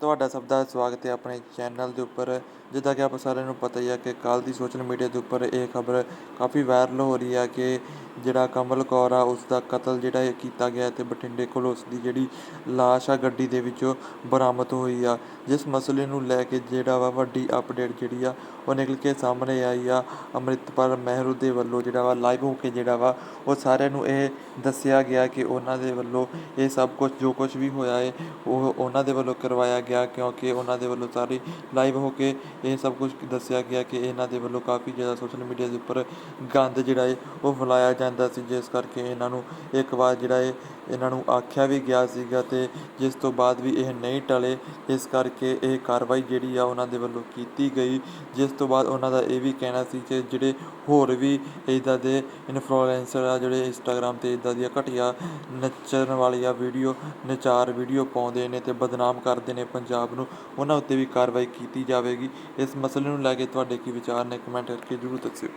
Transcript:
ਤੁਹਾਡਾ ਸਭ ਦਾ ਸਵਾਗਤ ਹੈ ਆਪਣੇ ਚੈਨਲ ਦੇ ਉੱਪਰ। ਜਿੱਦਾਂ ਕਿ ਆਪ ਸਾਰਿਆਂ ਨੂੰ ਪਤਾ ਹੀ ਹੈ ਕਿ ਕੱਲ੍ਹ ਦੀ ਸੋਸ਼ਲ ਮੀਡੀਆ ਦੇ ਉੱਪਰ ਇਹ ਖਬਰ ਕਾਫੀ ਵਾਇਰਲ ਹੋ ਰਹੀ ਹੈ ਕਿ ਜਿਹੜਾ ਕਮਲ ਕੌਰ ਆ ਉਸ ਦਾ ਕਤਲ ਜਿਹੜਾ ਇਹ ਕੀਤਾ ਗਿਆ ਅਤੇ ਬਠਿੰਡੇ ਕੋਲ ਉਸ ਦੀ ਜਿਹੜੀ ਲਾਸ਼ ਆ, ਗੱਡੀ ਦੇ ਵਿੱਚੋਂ ਬਰਾਮਦ ਹੋਈ ਆ। ਜਿਸ ਮਸਲੇ ਨੂੰ ਲੈ ਕੇ ਜਿਹੜਾ ਵਾ ਵੱਡੀ ਅਪਡੇਟ ਜਿਹੜੀ ਆ, ਉਹ ਨਿਕਲ ਕੇ ਸਾਹਮਣੇ ਆਈ ਆ। ਅੰਮ੍ਰਿਤਪਾਲ ਮਹਿਰੂ ਦੇ ਵੱਲੋਂ ਜਿਹੜਾ ਵਾ ਲਾਈਵ ਹੋ ਕੇ ਜਿਹੜਾ ਵਾ, ਉਹ ਸਾਰਿਆਂ ਨੂੰ ਇਹ ਦੱਸਿਆ ਗਿਆ ਕਿ ਉਹਨਾਂ ਦੇ ਵੱਲੋਂ ਇਹ ਸਭ ਕੁਝ ਜੋ ਕੁਝ ਵੀ ਹੋਇਆ ਹੈ ਉਹ ਉਹਨਾਂ ਦੇ ਵੱਲੋਂ ਕਰਵਾਇਆ ਗਿਆ, ਕਿਉਂਕਿ ਉਹਨਾਂ ਦੇ ਵੱਲੋਂ ਸਾਰੀ ਲਾਈਵ ਹੋ ਕੇ ਇਹ ਸਭ ਕੁਝ ਦੱਸਿਆ ਗਿਆ ਕਿ ਇਹਨਾਂ ਦੇ ਵੱਲੋਂ ਕਾਫੀ ਜ਼ਿਆਦਾ ਸੋਸ਼ਲ ਮੀਡੀਆ ਦੇ ਉੱਪਰ ਗੰਦ ਜਿਹੜਾ ਹੈ ਉਹ ਫੈਲਾਇਆ ਜਾਂਦਾ ਸੀ, ਜਿਸ ਕਰਕੇ ਇਹਨਾਂ ਨੂੰ ਇੱਕ ਵਾਰ ਜਿਹੜਾ ਹੈ ਇਹਨਾਂ ਨੂੰ ਆਖਿਆ ਵੀ ਗਿਆ ਸੀਗਾ ਤੇ ਜਿਸ ਤੋਂ ਬਾਅਦ ਵੀ ਇਹ ਨਹੀਂ ਟਲੇ, ਇਸ ਕਰਕੇ ਇਹ ਕਾਰਵਾਈ ਜਿਹੜੀ ਆ ਉਹਨਾਂ ਦੇ ਵੱਲੋਂ ਕੀਤੀ ਗਈ, ਜਿਸ ਤੋਂ ਬਾਅਦ ਉਹਨਾਂ ਦਾ ਇਹ ਵੀ ਕਹਿਣਾ ਸੀ ਕਿ ਜਿਹੜੇ ਹੋਰ ਵੀ ਇੱਦਾਂ ਦੇ ਇਨਫਲੂਐਂਸਰ ਆ, ਜਿਹੜੇ ਇੰਸਟਾਗ੍ਰਾਮ ਤੇ ਇੱਦਾਂ ਦੀਆਂ ਘਟੀਆ ਨੱਚਣ ਵਾਲੀਆਂ ਵੀਡੀਓ ਨਚਾਰ ਵੀਡੀਓ ਪਾਉਂਦੇ ਨੇ ਤੇ ਬਦਨਾਮ ਕਰਦੇ ਨੇ ਪੰਜਾਬ ਨੂੰ, ਉਹਨਾਂ ਉੱਤੇ ਵੀ ਕਾਰਵਾਈ ਕੀਤੀ ਜਾਵੇਗੀ। ਇਸ ਮਸਲੇ ਨੂੰ ਲੈ ਕੇ ਤੁਹਾਡੇ ਕੀ ਵਿਚਾਰ ਨੇ ਕਮੈਂਟ ਕਰਕੇ ਜ਼ਰੂਰ ਦੱਸਿਓ।